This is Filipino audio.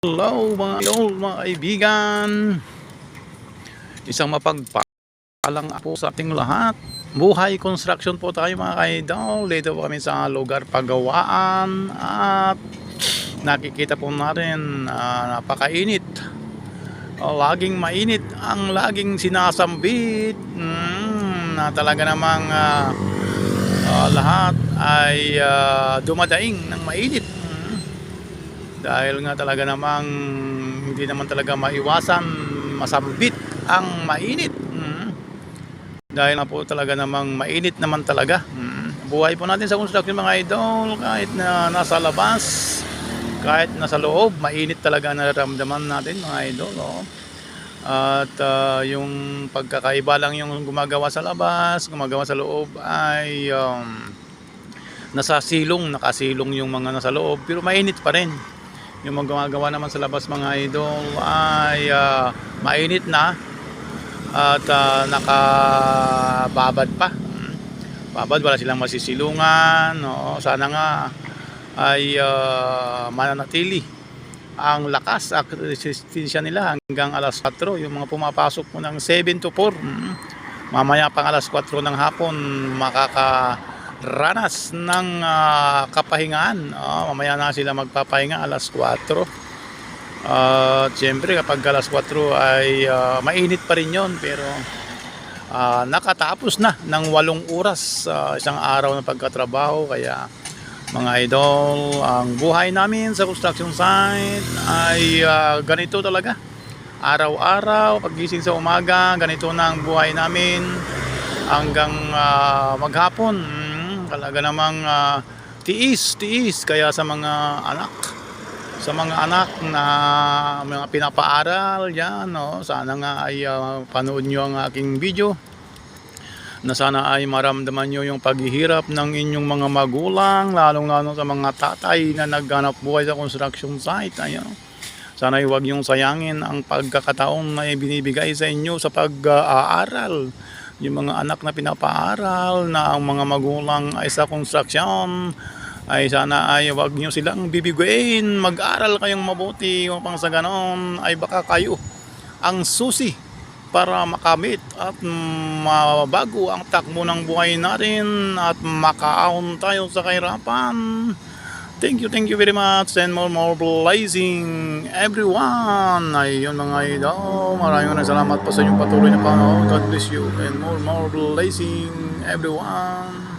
Hello mga idol, mga kaibigan. Isang mapagpalang po sa ating lahat. Buhay construction po tayo mga idol. Dito po kami sa lugar pagawaan at nakikita po natin ah, napakainit. Laging mainit ang laging sinasambit. Mm, na talaga namang ah, ah, lahat ay ah, dumadaing ng mainit. Dahil nga talaga namang hindi naman talaga maiwasan masambit ang mainit. Mm. Dahil nga po talaga namang mainit naman talaga. Mm. Buhay po natin sa construction mga idol kahit na nasa labas, kahit nasa loob, mainit talaga nararamdaman natin mga idol. Oh. At ah, yung pagkakaiba lang yung gumagawa sa labas, gumagawa sa loob ay um, nasa silong, nakasilong yung mga nasa loob, pero mainit pa rin. Yung mga gumagawa naman sa labas mga idol ay ah, mainit na at ah, nakababad pa. Mm. Babad, wala silang masisilungan. Oo, sana nga ay ah, mananatili ang lakas at resistensya nila hanggang alas 4. Yung mga pumapasok mo ng 7 to 4. mm, Mamaya pang alas 4 ng hapon makakaranas ng ah, kapahingaan. Oo, mamaya na sila magpapahinga alas 4. At siyempre kapag alas 4 ay ah, mainit pa rin yon pero ah, nakatapos na ng walong oras sa isang araw ng pagkatrabaho kaya mga idol ang buhay namin sa construction site ay ah, ganito talaga araw-araw pagising sa umaga ganito na ang buhay namin hanggang ah, maghapon talaga namang ah, tiis tiis. Kaya sa mga anak sa mga anak na mga pinapaaral yan no sana nga ay ah, panood nyo ang aking video. Na sana ay maramdaman nyo yung paghihirap ng inyong mga magulang lalong lalo sa mga tatay na nagganap buhay sa construction site. Ayun sana ay huwag yung sayangin ang pagkakataon na binibigay sa inyo sa pag-aaral yung mga anak na pinapaaral na ang mga magulang ay sa construction ay sana ay wag nyo silang bibiguin. Mag-aral kayong mabuti upang sa ganon ay baka kayo ang susi para makamit at mabago ang takbo ng buhay natin at makaahon tayo sa kahirapan Thank you, thank you very much and more more blessing everyone. Ayun mga idol. Maraming maraming salamat po sa inyong patuloy na panood. God bless you and more more blessing everyone.